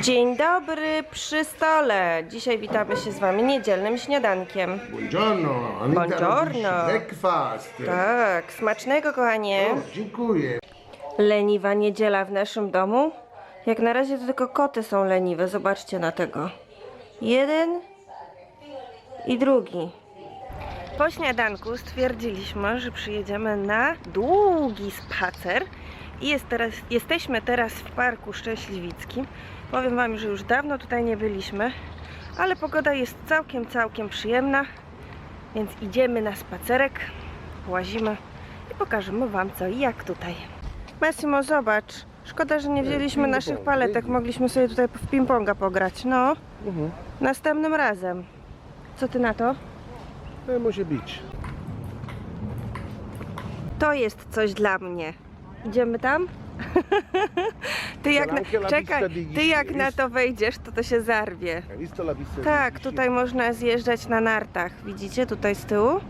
Dzień dobry przy stole. Dzisiaj witamy się z Wami niedzielnym śniadankiem. Buongiorno, Anita Buongiorno. robisz breakfast. Tak, smacznego kochanie. O, dziękuję. Leniwa niedziela w naszym domu. Jak na razie to tylko koty są leniwe. Zobaczcie na tego. Jeden i drugi. Po śniadanku stwierdziliśmy, że przyjedziemy na długi spacer i jest teraz, jesteśmy teraz w Parku Szczęśliwickim. Powiem Wam, że już dawno tutaj nie byliśmy, ale pogoda jest całkiem, całkiem przyjemna, więc idziemy na spacerek, łazimy i pokażemy Wam co i jak tutaj. Massimo, zobacz. Szkoda, że nie wzięliśmy naszych paletek. Mogliśmy sobie tutaj w ping-ponga pograć. No, Mhm. następnym razem. Co ty na to? E, może być. To jest coś dla mnie. Idziemy tam? ty jak na, czekaj, ty jak na to wejdziesz, to to się zarwie. Tak, tutaj można zjeżdżać na nartach. Widzicie tutaj z tyłu?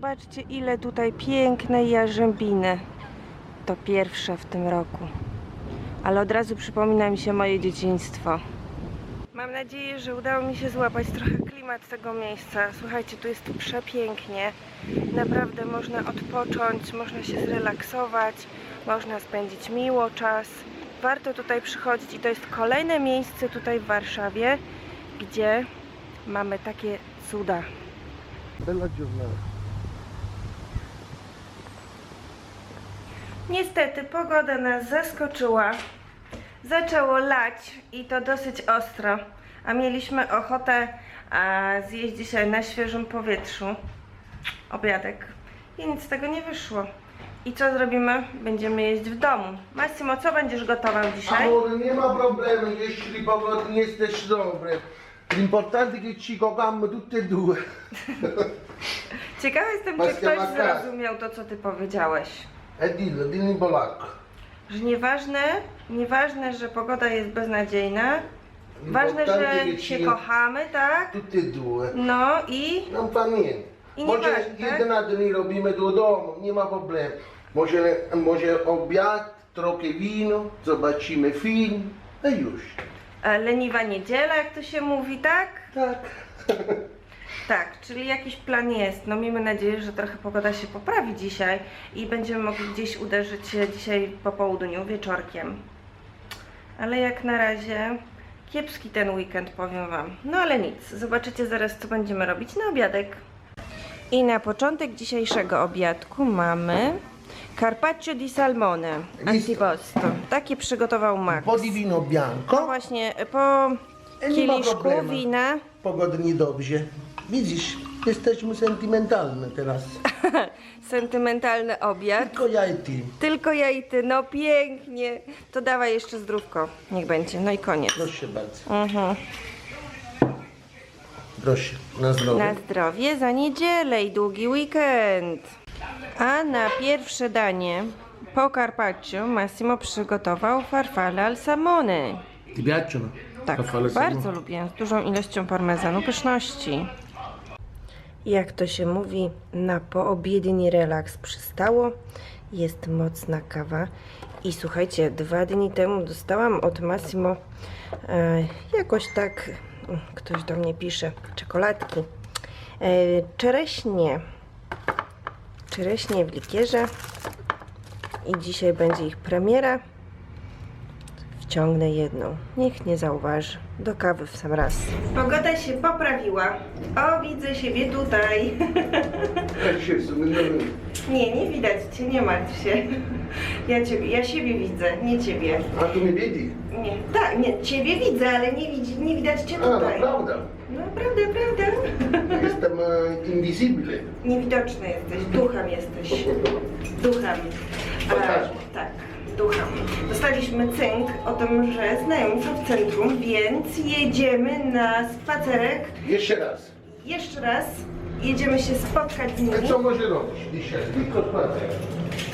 Zobaczcie ile tutaj pięknej jarzębiny. To pierwsze w tym roku. Ale od razu przypomina mi się moje dzieciństwo. Mam nadzieję, że udało mi się złapać trochę klimat tego miejsca. Słuchajcie, tu jest przepięknie. Naprawdę można odpocząć, można się zrelaksować, można spędzić miło czas. Warto tutaj przychodzić i to jest kolejne miejsce tutaj w Warszawie, gdzie mamy takie cuda. Bella giornata. Niestety pogoda nas zaskoczyła. Zaczęło lać i to dosyć ostro. A mieliśmy ochotę a, zjeść dzisiaj na świeżym powietrzu obiadek. I nic z tego nie wyszło. I co zrobimy? Będziemy jeść w domu. Massimo, co będziesz gotował dzisiaj? Amore, nie ma problemu, jeśli pogoda nie jesteś dobry. L'importante è che ci cogliamo tutte e due. Ciekawa jestem, czy ktoś zrozumiał to, co ty powiedziałeś. E dillo in polacco. Że nieważne, nieważne, że pogoda jest beznadziejna, ważne, że L'importante è che się kochamy, tak? tutte due. No i Non fa niente. I Może nieważne, tak? jedyna dni robimy do domu, nie ma problemu. Może, może obiad, trochę wino, zobaczymy film, a już. e, leniwa niedziela, jak to się mówi, tak? Tak. Tak, czyli jakiś plan jest. No miejmy nadzieję, że trochę pogoda się poprawi dzisiaj i będziemy mogli gdzieś uderzyć się dzisiaj po południu, wieczorkiem. Ale jak na razie kiepski ten weekend, powiem Wam. No ale nic, zobaczycie zaraz, co będziemy robić na obiadek. I na początek dzisiejszego obiadku mamy carpaccio di salmone antipasto. Takie przygotował Max. Po di vino No bianco, właśnie, po kieliszku wina pogoda niedobrze. Widzisz, jesteśmy sentymentalne teraz. sentymentalny obiad. Tylko ja i ty. Tylko ja i ty, no pięknie. To dawaj jeszcze zdrówko. Niech będzie. No i koniec. Proszę bardzo. Mhm. Proszę, na zdrowie. Na zdrowie za niedzielę i długi weekend. A na pierwsze danie po carpaccio Massimo przygotował farfalle al salmone. Ti piacciono? Tak, bardzo lubię. Z dużą ilością parmezanu pyszności. Jak to się mówi, na poobiedni relaks przystało. Jest mocna kawa. I słuchajcie, dwa dni temu dostałam od Massimo e, jakoś tak, mm, ktoś do mnie pisze, czekoladki. E, czereśnie. Czereśnie w likierze. I dzisiaj będzie ich premiera. Wciągnę jedną. Niech nie zauważy. Do kawy w sam raz. Pogoda się poprawiła. O, widzę siebie tutaj. Jak się. Nie, nie widać cię, nie martw się. Ja, ciebie, ja siebie widzę, nie ciebie. A tu mnie widzi? Nie, tak, nie, ciebie widzę, ale nie, widzi, nie widać cię A, no tutaj. prawda. No, prawda, prawda. Jestem e, invisible. Niewidoczny jesteś, duchem jesteś. Duchem. Fantasma. tak, Dostaliśmy cynk o tym, że znajomi są w centrum, więc jedziemy na spacerek. Jeszcze raz. Jeszcze raz jedziemy się spotkać z A nimi. co może robić dzisiaj? Tylko spacer.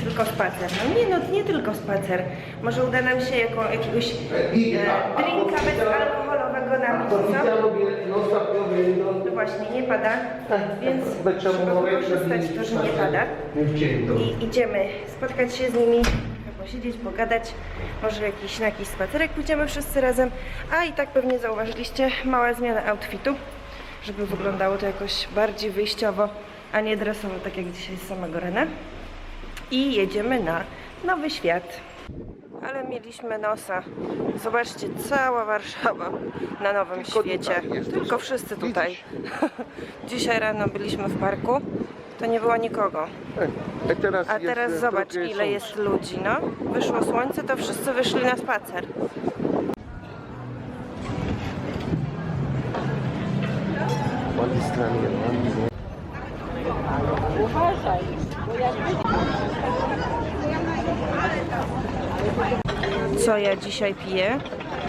Tylko spacer. No nie, no nie tylko spacer. Może uda nam się jako, jakiegoś e, drinka bezalkoholowego napić, co? Approfittiamo che non sappiamo No właśnie, nie pada, więc Facciamo trzeba wykorzystać to, że nie pada. I idziemy spotkać się z nimi, posiedzieć, pogadać. Może jakiś, na jakiś spacerek pójdziemy wszyscy razem. A i tak pewnie zauważyliście, mała zmiana outfitu, żeby wyglądało to jakoś bardziej wyjściowo, a nie dresowo, tak jak dzisiaj z samego rana. I jedziemy na Nowy Świat. Ale mieliśmy nosa. Zobaczcie, cała Warszawa na Nowym Tylko Świecie. Tylko wszyscy tutaj. Dzisiaj rano byliśmy w parku, to nie było nikogo. E, teraz A jest, teraz e, zobacz, ile słońce. jest ludzi, no. Wyszło słońce, to wszyscy wyszli na spacer. Quanti- Co ja dzisiaj piję?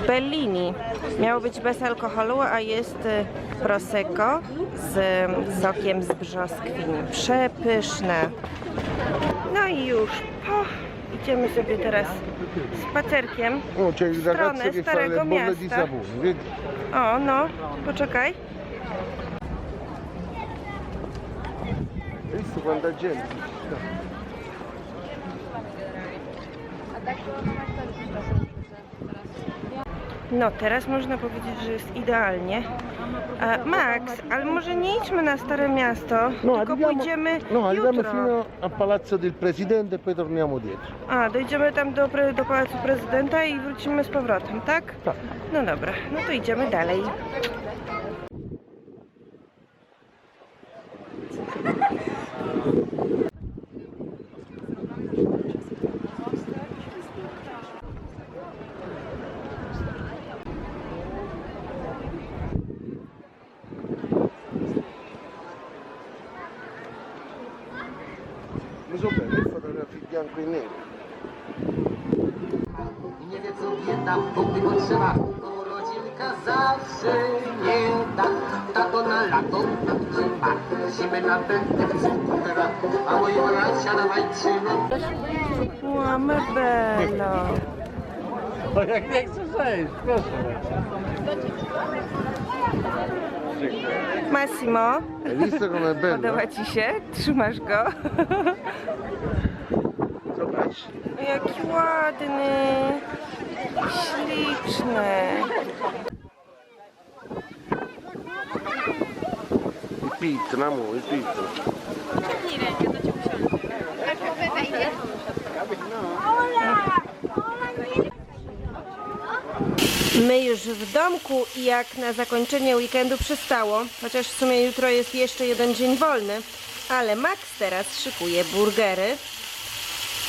Bellini. Miało być bez alkoholu, a jest y, prosecco z sokiem z brzoskwin. Przepyszne. No i już po. Idziemy sobie teraz spacerkiem. Il Stronę Starego Miasta. O, no, poczekaj. Gente? No, teraz można powiedzieć, że jest idealnie. A, Max, ale może nie idźmy na Stare Miasto, tylko arriviamo- pójdziemy no, arriviamo jutro. fino al palazzo del presidente e poi torniamo dietro. A, dojdziemy tam do, pre- do Pałacu Prezydenta i wrócimy z powrotem, tak? Tak. No dobra, no to idziemy dalej. Bianco e nero. I nie wie co bieda, bo gdy go trzeba to rodzinka zawsze nie da Tato na lato trzyma, zimę na wzóra A moi bracia na majczyno Łamy bello. No jak nie chcesz zejść, proszę. Massimo, podoba Ci się? Trzymasz go? Zobacz. Jaki ładny, śliczny. Pizza, amore, pizza. My już w domku i jak na zakończenie weekendu przystało, chociaż w sumie jutro jest jeszcze jeden dzień wolny, ale Max teraz szykuje burgery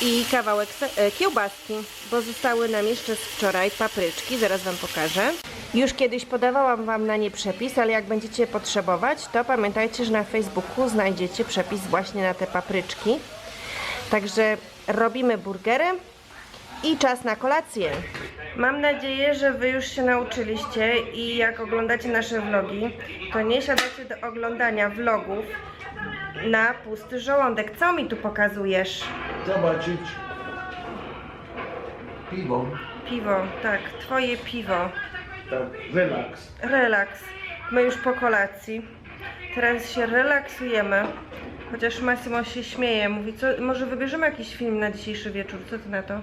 i kawałek e, kiełbaski, bo zostały nam jeszcze z wczoraj papryczki, zaraz Wam pokażę. Już kiedyś podawałam Wam na nie przepis, ale jak będziecie potrzebować, to pamiętajcie, że na Facebooku znajdziecie przepis właśnie na te papryczki. Także robimy burgery i czas na kolację. Mam nadzieję, że Wy już się nauczyliście i jak oglądacie nasze vlogi, to nie siadacie do oglądania vlogów na pusty żołądek. Co mi tu pokazujesz? Zobaczyć. Piwo. Piwo, tak, Twoje piwo. Tak, relaks. Relaks. My już po kolacji. Teraz się relaksujemy. Chociaż Massimo się śmieje, mówi, co, może wybierzemy jakiś film na dzisiejszy wieczór, co ty na to?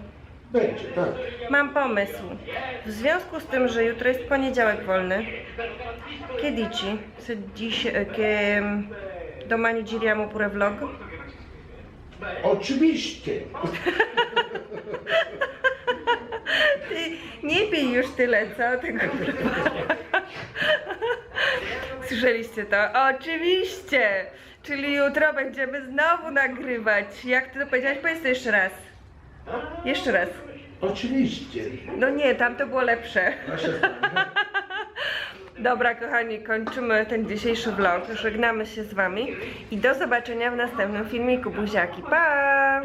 Będzie, tak. Mam pomysł. W związku z tym, że jutro jest poniedziałek wolny, dici se dziś che domani giriamo pure vlog? Oczywiście. Ty nie pij już tyle, co? Tego Słyszeliście to? Oczywiście! Czyli jutro będziemy znowu nagrywać. Jak ty to powiedziałaś? Powiedz to jeszcze raz. Jeszcze raz. Oczywiście. No nie, tam to było lepsze. Nasze Dobra, kochani, kończymy ten dzisiejszy vlog. Żegnamy się z wami i do zobaczenia w następnym filmiku. Buziaki, pa!